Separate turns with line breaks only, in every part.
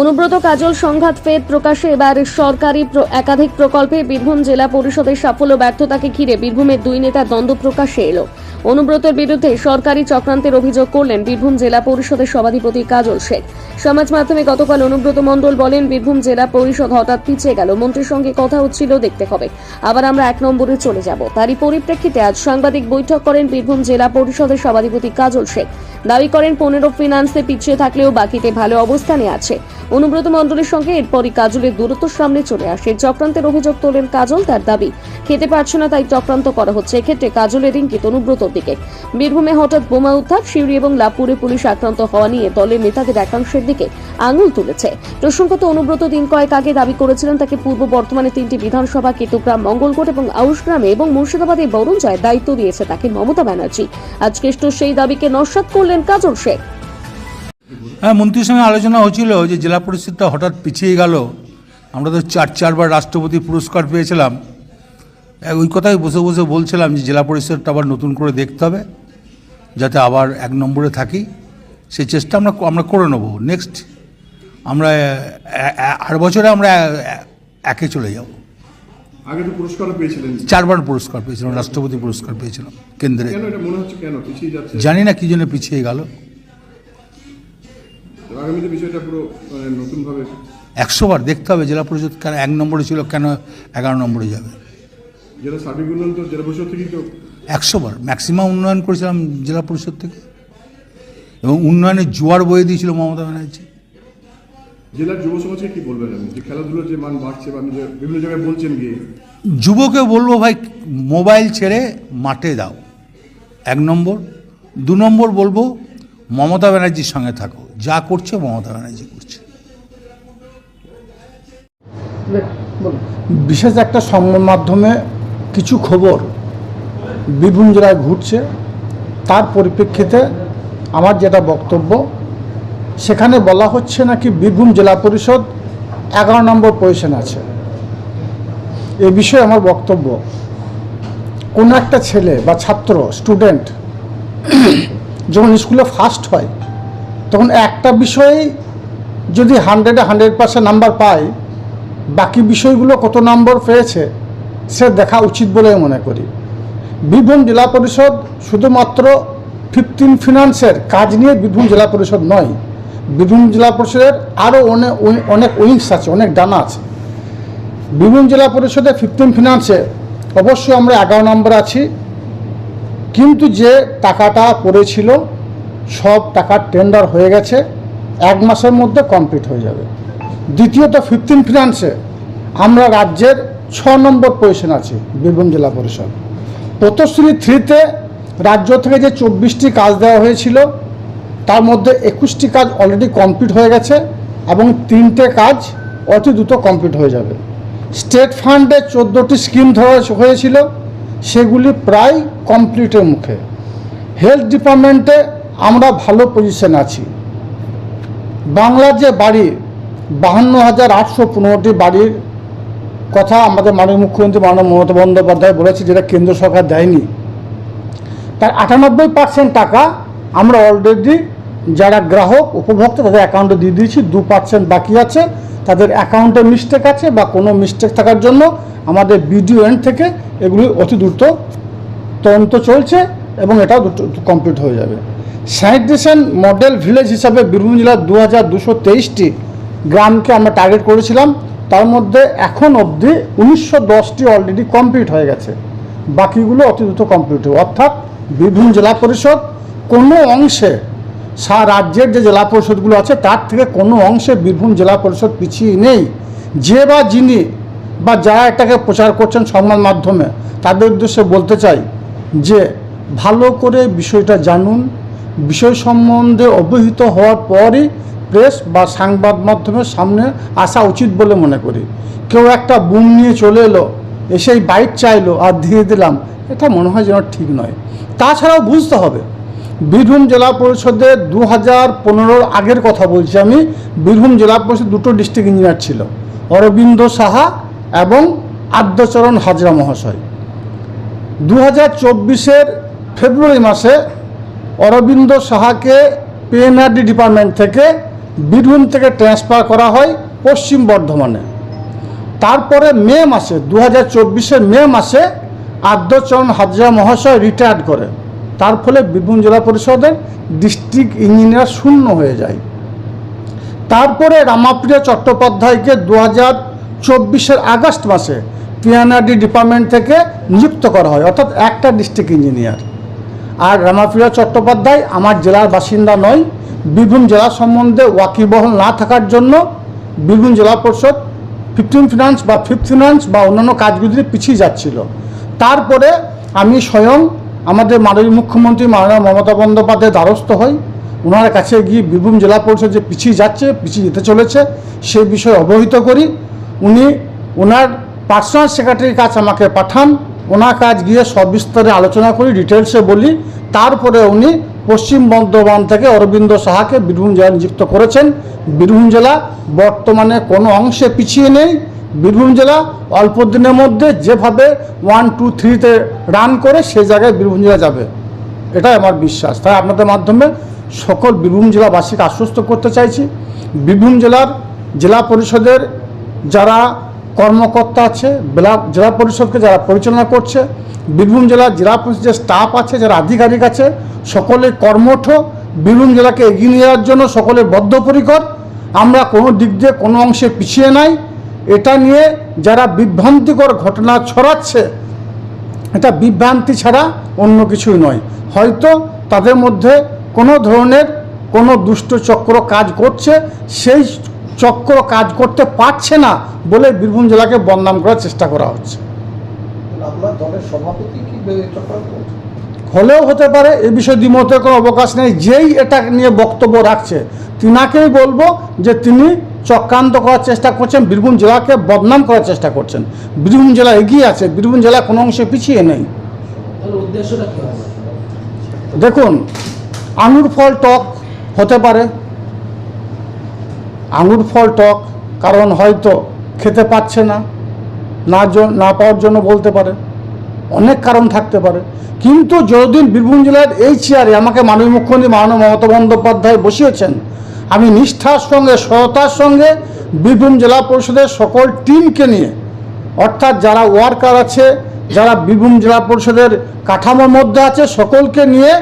অনুব্রত কাজল সংঘাত ফের প্রকাশে, এবার সরকারি একাধিক প্রকল্পে বীরভূম জেলা পরিষদের সাফল্য ব্যর্থতাকে ঘিরে বীরভূমের দুই নেতা দ্বন্দ্ব প্রকাশে এলো। অনুব্রতের বিরুদ্ধে সরকারি চক্রান্তের অভিযোগ করলেন বীরভূম জেলা পরিষদের সভাধিপতি কাজল শেখ। সমাজ মাধ্যমে গতকাল অনুব্রত মণ্ডল বলেন, বীরভূম জেলা পরিষদ হঠাৎ পিছিয়ে গেল, মন্ত্রীর সঙ্গে কথা হচ্ছিল, দেখতে হবে। আবার আমরা এক নম্বরে চলে যাব। তারই পরিপ্রেক্ষিতে আজ সাংবাদিক বৈঠক করেন বীরভূম জেলা পরিষদের সভাধিপতি কাজল শেখ। দাবি করেন, পনেরো ফিনান্সে পিছিয়ে থাকলেও বাকিতে ভালো অবস্থানে আছে। অনুব্রত মণ্ডলের সঙ্গে এরপরই কাজলের দূরত্ব সামনে চলে আসে। চক্রান্তের অভিযোগ তোলেন কাজল, তার দাবি খেতে পারছে না, তাই চক্রান্ত করা হচ্ছে। এক্ষেত্রে কাজলের ইঙ্গিত অনুব্রতর দিকে। বীরভূমে হঠাৎ বোমা উদ্ধার, সিউড়ি এবং লাভপুরে পুলিশ আক্রান্ত হওয়া নিয়ে দলের নেতাদের একাংশের দিকে আঙুল তুলেছে। প্রসঙ্গত, অনুব্রত দিন কয়েক আগে দাবি করেছিলেন, তাকে পূর্ব বর্তমানে তিনটি বিধানসভা কেতুগ্রাম মঙ্গলকোট এবং আউশগ্রামে এবং মুর্শিদাবাদে বরুঞ্জায় দায়িত্ব দিয়েছে তাকে মমতা ব্যানার্জি। আজকে সেই দাবিকে নস্বাত করলেন কাজল শেখ।
হ্যাঁ মন্ত্রীর সঙ্গে আলোচনা হচ্ছিল যে, জেলা পরিষদটা হঠাৎ পিছিয়ে গেল। আমরা তো চার, চারবার রাষ্ট্রপতি পুরস্কার পেয়েছিলাম। ওই কথাই বসে বসে বলছিলাম যে জেলা পরিষদটা আবার নতুন করে দেখতে হবে যাতে আবার এক নম্বরে থাকি। সেই চেষ্টা আমরা আমরা করে নেব। নেক্সট আমরা আর বছরে আমরা একে চলে যাব।
আগে তো পুরস্কারও পেয়েছিলেন।
চারবার পুরস্কার পেয়েছিলাম রাষ্ট্রপতি পুরস্কার পেয়েছিলাম কেন্দ্রে।
মনে হচ্ছে কেন? পিছিয়ে যাচ্ছে।
জানি না কী জন্য পিছিয়ে গেল।
আগামীতে বিষয়টা পুরো মানে নতুন
একশো বার দেখতে হবে জেলা পরিষদ কেন এক নম্বরে ছিল কেন এগারো নম্বরে যাবে।
যেটা সার্বিক উন্নয়ন তো জেলা পরিষদ থেকেই তো
একশো বার। ম্যাক্সিমাম উন্নয়ন করেছিলাম জেলা পরিষদ থেকে। এবং উন্নয়নের জোয়ার বয়ে দিয়েছিল মমতা ব্যানার্জি।
জেলার যুব সমাজকে কি বলবেন আপনি? যে খেলাধুলোর যে মান বাড়ছে বা বিভিন্ন জায়গায় বলছেন গিয়ে।
যুবকে বলব ভাই মোবাইল ছেড়ে মাঠে দাও। এক নম্বর। দু নম্বর বলব মমতা ব্যানার্জির সঙ্গে থাকো। যা করছে মমতা ব্যানার্জি করছে।
বিশেষ একটা সংবাদ মাধ্যমে কিছু খবর বীরভূম জেলায় ঘুরছে, তার পরিপ্রেক্ষিতে আমার যেটা বক্তব্য, সেখানে বলা হচ্ছে নাকি বীরভূম জেলা পরিষদ এগারো নম্বর পজিশন আছে। এ বিষয়ে আমার বক্তব্য, কোনো একটা ছেলে বা ছাত্র স্টুডেন্ট যখন স্কুলে ফার্স্ট হয়, তখন একটা বিষয়েই যদি হান্ড্রেডে হান্ড্রেড পার্সেন্ট নাম্বার পায়, বাকি বিষয়গুলো কত নম্বর পেয়েছে সে দেখা উচিত বলে মনে করি। বীরভূম জেলা পরিষদ শুধুমাত্র ফিফটিন ফিনান্সের কাজ নিয়ে বীরভূম জেলা পরিষদ নয়, বীরভূম জেলা পরিষদের আরও অনেক অনেক উইংস আছে, অনেক ডানা আছে। বীরভূম জেলা পরিষদে ফিফটিন ফিনান্সে অবশ্যই আমরা এগারো নম্বর আছি। কিন্তু যে টাকাটা পড়েছিল, সব টাকার টেন্ডার হয়ে গেছে, এক মাসের মধ্যে কমপ্লিট হয়ে যাবে। দ্বিতীয়ত ফিফটিন ফিনান্সে আমরা রাজ্যের ছ নম্বর পজিশন আছে বীরভূম জেলা পরিষদ। পথশ্রী থ্রিতে রাজ্য থেকে যে চব্বিশটি কাজ দেওয়া হয়েছিল, তার মধ্যে একুশটি কাজ অলরেডি কমপ্লিট হয়ে গেছে এবং তিনটে কাজ অতি দ্রুত কমপ্লিট হয়ে যাবে। স্টেট ফান্ডে চোদ্দোটি স্কিম ধরা হয়েছিল, সেগুলি প্রায় কমপ্লিটের মুখে। হেলথ ডিপার্টমেন্টে আমরা ভালো পজিশন আছি। বাংলার যে বাড়ি, বাহান্ন হাজার আটশো পনেরোটি বাড়ির কথা আমাদের মাননীয় মুখ্যমন্ত্রী মাননীয় মমতা বন্দ্যোপাধ্যায় বলেছে, যেটা কেন্দ্র সরকার দেয়নি। তার আটানব্বই পার্সেন্ট টাকা আমরা অলরেডি যারা গ্রাহক, উপভোক্তা, তাদের অ্যাকাউন্টে দিয়ে দিয়েছি, দু পার্সেন্ট বাকি আছে। তাদের অ্যাকাউন্টে মিস্টেক আছে বা কোনো মিস্টেক থাকার জন্য আমাদের বিডিও এন্ড থেকে এগুলি অতি দ্রুত তদন্ত চলছে এবং এটাও কমপ্লিট হয়ে যাবে। স্যানিটেশন মডেল ভিলেজ হিসাবে বীরভূম জেলার দু হাজার দুশো তেইশটি গ্রামকে আমরা টার্গেট করেছিলাম। তার মধ্যে এখন অবধি উনিশশো দশটি অলরেডি কমপ্লিট হয়ে গেছে। বাকিগুলো অতি দ্রুত কমপ্লিট হবে। অর্থাৎ বীরভূম জেলা পরিষদ কোনো অংশে সা রাজ্যের যে জেলা পরিষদগুলো আছে, তার থেকে কোনো অংশে বীরভূম জেলা পরিষদ পিছিয়ে নেই। যে বা যিনি বা যারা এটাকে প্রচার করছেন সংবাদ মাধ্যমে, তাদের উদ্দেশ্যে বলতে চাই যে ভালো করে বিষয়টা জানুন। বিষয় সম্বন্ধে অবহিত হওয়ার পরই প্রেস বা সংবাদ মাধ্যমের সামনে আসা উচিত বলে মনে করি। কেউ একটা বুম নিয়ে চলে এলো, এসেই বাইক চাইলো আর দিয়ে দিলাম, এটা মনে হয় যেন ঠিক নয়। তাছাড়াও বুঝতে হবে, বীরভূম জেলা পরিষদের দু হাজার পনেরোর আগের কথা বলছি আমি, বীরভূম জেলা পরিষদ দুটো ডিস্ট্রিক্ট ইঞ্জিনিয়ার ছিল, অরবিন্দ সাহা এবং আদ্যচরণ হাজরা মহাশয়। দু হাজার চব্বিশের ফেব্রুয়ারি মাসে অরবিন্দ সাহাকে পিএনআরডি ডিপার্টমেন্ট থেকে বীরভূম থেকে ট্রান্সফার করা হয় পশ্চিম বর্ধমানে। তারপরে মে মাসে দু হাজার মে মাসে আদ্যচরণ হাজরা মহাশয় রিটায়ার্ড করে। তার ফলে বীরভূম জেলা পরিষদের ডিস্ট্রিক্ট ইঞ্জিনিয়ার শূন্য হয়ে যায়। তারপরে রামাপ্রিয়া চট্টোপাধ্যায়কে দু হাজার চব্বিশের আগস্ট মাসে পিএনআরডি ডিপার্টমেন্ট থেকে নিযুক্ত করা হয়, অর্থাৎ একটা ডিস্ট্রিক্ট ইঞ্জিনিয়ার আর রামাপ্রিয়া চট্টোপাধ্যায় আমার জেলার বাসিন্দা নয় বীরভূম জেলা সম্বন্ধে ওয়াকিবহল না থাকার জন্য বীরভূম জেলা পরিষদ ফিফটিন ফিনান্স বা ফিফথ ফিনান্স বা অন্যান্য কাজগুলি পিছিয়ে যাচ্ছিল। তারপরে আমি স্বয়ং আমাদের মাননীয় মুখ্যমন্ত্রী মাননীয় মমতা বন্দ্যোপাধ্যায় দ্বারস্থ হই। ওনার কাছে গিয়ে বীরভূম জেলা পরিষদ যে পিছিয়ে যাচ্ছে, পিছিয়ে যেতে চলেছে, সে বিষয়ে অবহিত করি। উনি ওনার পার্সোনাল সেক্রেটারির কাছে আমাকে পাঠান। ওনার কাজ গিয়ে সবিস্তারে আলোচনা করি ডিটেলসে বলি। তারপরে উনি পশ্চিম বর্ধমান থেকে অরবিন্দ সাহাকে বীরভূম জেলা নিযুক্ত করেছেন। বীরভূম জেলা বর্তমানে কোনো অংশে পিছিয়ে নেই। বীরভূম জেলা অল্প দিনের মধ্যে যেভাবে ওয়ান টু থ্রিতে রান করে সেই জায়গায় বীরভূম জেলা যাবে। এটাই আমার বিশ্বাস। তাই আপনাদের মাধ্যমে সকল বীরভূম জেলাবাসীকে আশ্বস্ত করতে চাইছি। বীরভূম জেলার জেলা পরিষদের যারা কর্মকর্তা আছে জেলা পরিষদকে যারা পরিচালনা করছে, বীরভূম জেলার জেলা পরিষদের স্টাফ আছে, যারা আধিকারিক আছে, সকলে কর্মঠ, বীরভূম জেলাকে এগিয়ে নিয়ে যাওয়ার জন্য সকলে বদ্ধপরিকর। আমরা কোনো দিক দিয়ে কোনো অংশে পিছিয়ে নাই। এটা নিয়ে যারা বিভ্রান্তিকর ঘটনা ছড়াচ্ছে, এটা বিভ্রান্তি ছাড়া অন্য কিছুই নয়। হয়তো তাদের মধ্যে কোনো ধরনের কোনো দুষ্ট চক্র কাজ করছে, সেই চক্র কাজ করতে পারছে না বলে বীরভূম জেলাকে বদনাম করার চেষ্টা করা হচ্ছে? হলেও হতে পারে এ বিষয়ে দ্বিমতের কোনো অবকাশ নেই। যেই এটা নিয়ে বক্তব্য রাখছে তিনাকেই বলব যে তিনি চক্রান্ত করার চেষ্টা করছেন বীরভূম জেলাকে বদনাম করার চেষ্টা করছেন। বীরভূম জেলা এগিয়ে আছে বীরভূম জেলা কোনো অংশে পিছিয়ে নেই। দেখুন আঙুর ফল টক হতে পারে আঙুর ফল টক, কারণ হয়তো খেতে পাচ্ছে না না না পাওয়ার জন্য বলতে পারে। অনেক কারণ থাকতে পারে। কিন্তু যতদিন বীরভূম জেলার এই চেয়ারে আমাকে মাননীয় মুখ্যমন্ত্রী মাননীয় মমতা বন্দ্যোপাধ্যায় বসিয়েছেন, আমি নিষ্ঠার সঙ্গে, সততার সঙ্গে বীরভূম জেলা পরিষদের সকল টিমকে নিয়ে, অর্থাৎ যারা ওয়ার্কার আছে, যারা বীরভূম জেলা পরিষদের কাঠামোর মধ্যে আছে, সকলকে নিয়ে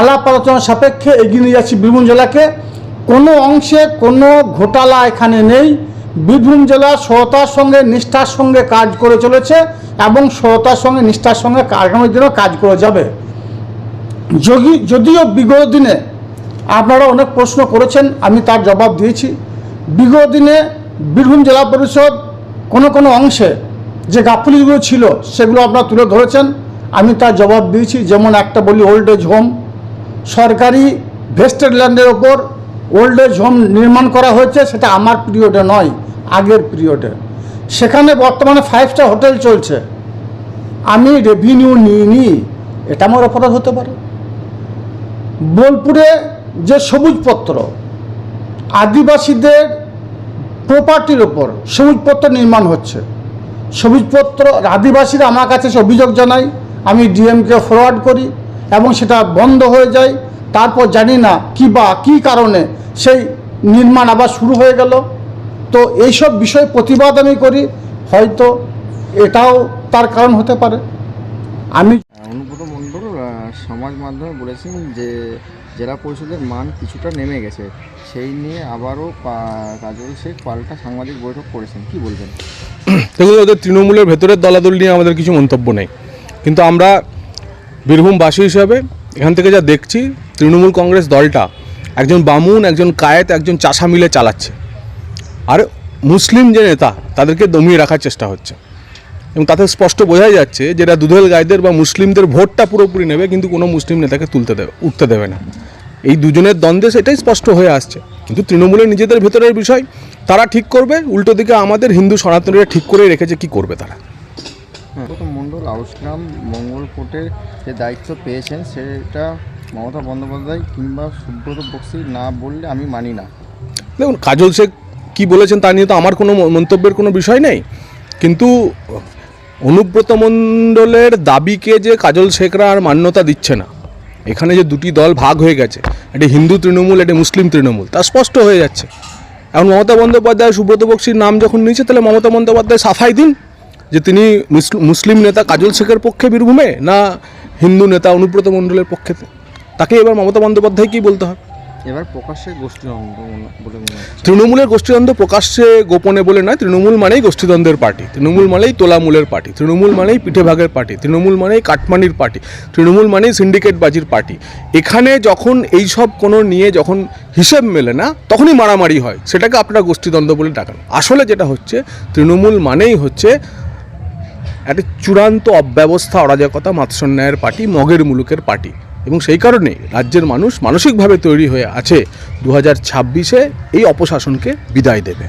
আলাপ আলোচনা সাপেক্ষে এগিয়ে নিয়ে যাচ্ছি বীরভূম জেলাকে। কোনো অংশে কোনো ঘোটালা এখানে নেই। বীরভূম জেলা সততার সঙ্গে, নিষ্ঠার সঙ্গে কাজ করে চলেছে এবং সততার সঙ্গে, নিষ্ঠার সঙ্গে আগামী দিনেও কাজ করে যাবে। যদি যদিও বিগত দিনে আপনারা অনেক প্রশ্ন করেছেন, আমি তার জবাব দিয়েছি। বিগত দিনে বীরভূম জেলা পরিষদ কোনো কোনো অংশে যে গাফিলগুলো ছিল, সেগুলো আপনারা তুলে ধরেছেন। আমি তার জবাব দিয়েছি, যেমন একটা বলি ওল্ড এজ হোম সরকারি ভেস্টেড ল্যান্ডের ওপর ওল্ড এজ হোম নির্মাণ করা হয়েছে, সেটা আমার পিরিয়ডে নয়, আগের পিরিয়ডে। সেখানে বর্তমানে ফাইভ স্টার হোটেল চলছে। আমি রেভিনিউ নিইনি, এটা আমার অপরাধ হতে পারে। বোলপুরে যে সবুজপত্র, আদিবাসীদের প্রপার্টির ওপর সবুজপত্র নির্মাণ হচ্ছে। সবুজপত্র, আদিবাসীরা আমার কাছে এসে অভিযোগ জানায়, আমি ডিএমকে ফরওয়ার্ড করি এবং সেটা বন্ধ হয়ে যায়। তারপর জানি না কি বা কী কারণে সেই নির্মাণ আবার শুরু হয়ে গেল। তো এইসব বিষয়ে প্রতিবাদ আমি করি হয়তো এটাও তার কারণ হতে পারে। আমি
অনুব্রত মণ্ডল সমাজ মাধ্যমে বলেছেন যে জেলা পরিষদের মান কিছুটা নেমে গেছে। সেই নিয়ে আবারও কাজল শেখ পাল্টা সাংবাদিক বৈঠক করেছেন। কি বলবেন?
দেখুন ওদের তৃণমূলের ভেতরের দলাদল নিয়ে আমাদের কিছু মন্তব্য নেই। কিন্তু আমরা বীরভূমবাসী হিসাবে এখান থেকে যা দেখছি, তৃণমূল কংগ্রেস দলটা একজন বামুন, একজন কায়েত, একজন চাষা মিলে চালাচ্ছে। আর মুসলিম যে নেতা, তাদেরকে দমিয়ে রাখার চেষ্টা হচ্ছে। এবং তাতে স্পষ্ট বোঝা যাচ্ছে যে এরা দুধেল গাইদের বা মুসলিমদের ভোটটা পুরোপুরি নেবে, কিন্তু কোনো মুসলিম নেতাকে তুলতে দেবে উঠতে দেবে না। এই দুজনের দ্বন্দ্বে সেটাই স্পষ্ট হয়ে আসছে। কিন্তু তৃণমূলের নিজেদের ভেতরের বিষয়, তারা ঠিক করবে, উল্টো দিকে আমাদের হিন্দু সনাতনীরা ঠিক করে রেখেছে, কি করবে তারা?
মণ্ডল আউসগ্রাম মঙ্গলকোটের যে দায়িত্ব পেয়েছেন, সেটা মমতা বন্দ্যোপাধ্যায় কিংবা সুব্রত বক্সি না বললে আমি মানি না।
দেখুন, কাজল শেখ কী বলেছেন তা নিয়ে তো আমার কোনো মন্তব্যের কোনো বিষয় নেই। কিন্তু অনুব্রত মণ্ডলের দাবিকে যে কাজল শেখরা আর মান্যতা দিচ্ছে না, এখানে যে দুটি দল ভাগ হয়ে গেছে একটি হিন্দু তৃণমূল একটি মুসলিম তৃণমূল, তা স্পষ্ট হয়ে যাচ্ছে। এখন মমতা বন্দ্যোপাধ্যায় সুব্রত বক্সির নাম যখন নিয়েছে, তাহলে মমতা বন্দ্যোপাধ্যায় সাফাই দিন। যে তিনি মুসলিম নেতা কাজল শেখের পক্ষে বীরভূমে না হিন্দু নেতা অনুব্রত মণ্ডলের পক্ষে? তাকে এবার মমতা বন্দ্যোপাধ্যায়কেই বলতে হয়?
এবার প্রকাশ্যে গোষ্ঠীদ্বন্দ্ব বলে
তৃণমূলের গোষ্ঠীদ্বন্দ্ব প্রকাশ্যে গোপনে বলে নয় তৃণমূল মানেই গোষ্ঠীদ্বন্দ্বের পার্টি তৃণমূল মানেই তোলামূলের পার্টি তৃণমূল মানেই পিঠেভাগের পার্টি তৃণমূল মানেই কাটমানির পার্টি তৃণমূল মানেই সিন্ডিকেট বাজির পার্টি। এখানে যখন এই সব কোনো নিয়ে যখন হিসেব মেলে না তখনই মারামারি হয়। সেটাকে আপনারা গোষ্ঠীদ্বন্দ্ব বলে ডাকান। আসলে যেটা হচ্ছে তৃণমূল মানেই হচ্ছে একটা চূড়ান্ত অব্যবস্থা অরাজকতা মাৎসন্যায়ের পার্টি, মগের মুলুকের পার্টি। এবং সেই কারণে রাজ্যের মানুষ মানসিকভাবে তৈরি হয়ে আছে দু হাজার ছাব্বিশে এই অপশাসনকে বিদায় দেবে।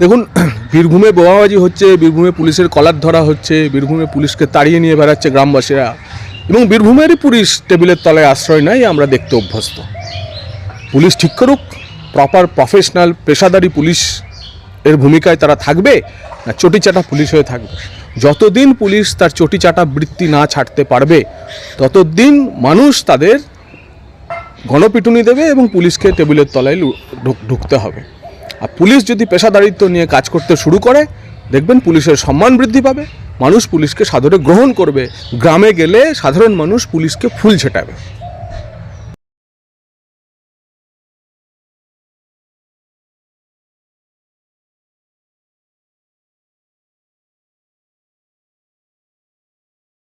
দেখুন, বীরভূমে বোমাবাজি হচ্ছে, বীরভূমে পুলিশের কলার ধরা হচ্ছে, বীরভূমে পুলিশকে তাড়িয়ে নিয়ে বেড়াচ্ছে গ্রামবাসীরা। এবং বীরভূমেরই পুলিশ টেবিলের তলায় আশ্রয় নেয়, আমরা দেখতে অভ্যস্ত। পুলিশ ঠিক করুক প্রপার প্রফেশনাল পেশাদারি পুলিশ এর ভূমিকায় তারা থাকবে না চটিচাটা পুলিশ হয়ে থাকবে? যতদিন পুলিশ তার চটিচাটা বৃত্তি না ছাড়তে পারবে, ততদিন মানুষ তাদের গণপিটুনি দেবে এবং পুলিশকে টেবিলের তলায় ঢুকতে হবে। আর পুলিশ যদি পেশাদারিত্ব নিয়ে কাজ করতে শুরু করে, দেখবেন পুলিশের সম্মান বৃদ্ধি পাবে, মানুষ পুলিশকে সাদরে গ্রহণ করবে। গ্রামে গেলে সাধারণ মানুষ পুলিশকে ফুল ছেটাবে।